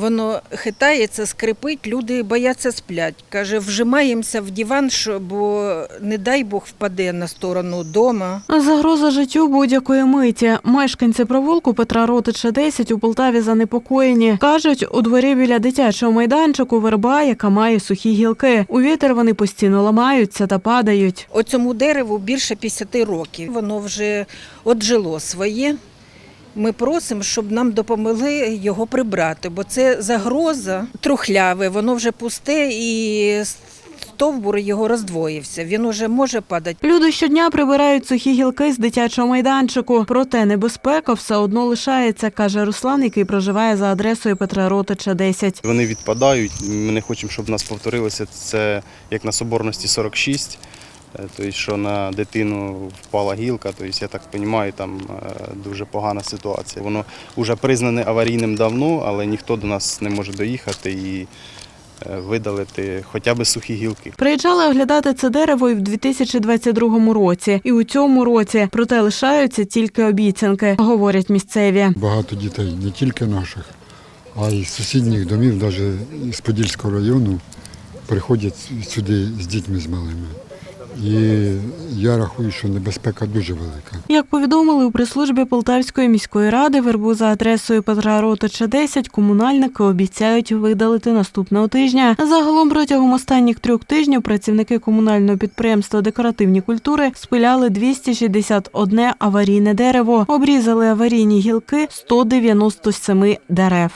Воно хитається, скрипить, люди бояться сплять. Каже, вжимаємося в диван, що, бо не дай Бог впаде на сторону дома. Загроза життю будь-якої миті. Мешканці провулку Петра Ротича 10 у Полтаві занепокоєні. Кажуть, у дворі біля дитячого майданчику верба, яка має сухі гілки. У вітер вони постійно ламаються та падають. Оцьому дереву більше 50 років. Воно вже отжило своє. Ми просимо, щоб нам допомогли його прибрати, бо це загроза трухляве, воно вже пусте і стовбур його роздвоївся. Він уже може падати. Люди щодня прибирають сухі гілки з дитячого майданчику. Проте небезпека все одно лишається, каже Руслан, який проживає за адресою Петра Ротича 10. Вони відпадають. Ми не хочемо, щоб в нас повторилося це як на соборності 46. Е, Тобто, що на дитину впала гілка, тобто, я так розумію, там е, дуже погана ситуація. Воно вже признане аварійним давно, але ніхто до нас не може доїхати і е, видалити хоча б сухі гілки. Приїжджали оглядати це дерево і в 2022 році, і у цьому році. Проте лишаються тільки обіцянки, говорять місцеві. Багато дітей, не тільки наших, а й з сусідніх домів, навіть з Подільського району, приходять сюди з дітьми з малими. І я рахую, що небезпека дуже велика. Як повідомили у прес-службі Полтавської міської ради, вербу за адресою Петра Ротича 10 комунальники обіцяють видалити наступного тижня. Загалом протягом останніх трьох тижнів працівники комунального підприємства Декоративні культури спиляли 261 аварійне дерево, обрізали аварійні гілки 197 дерев.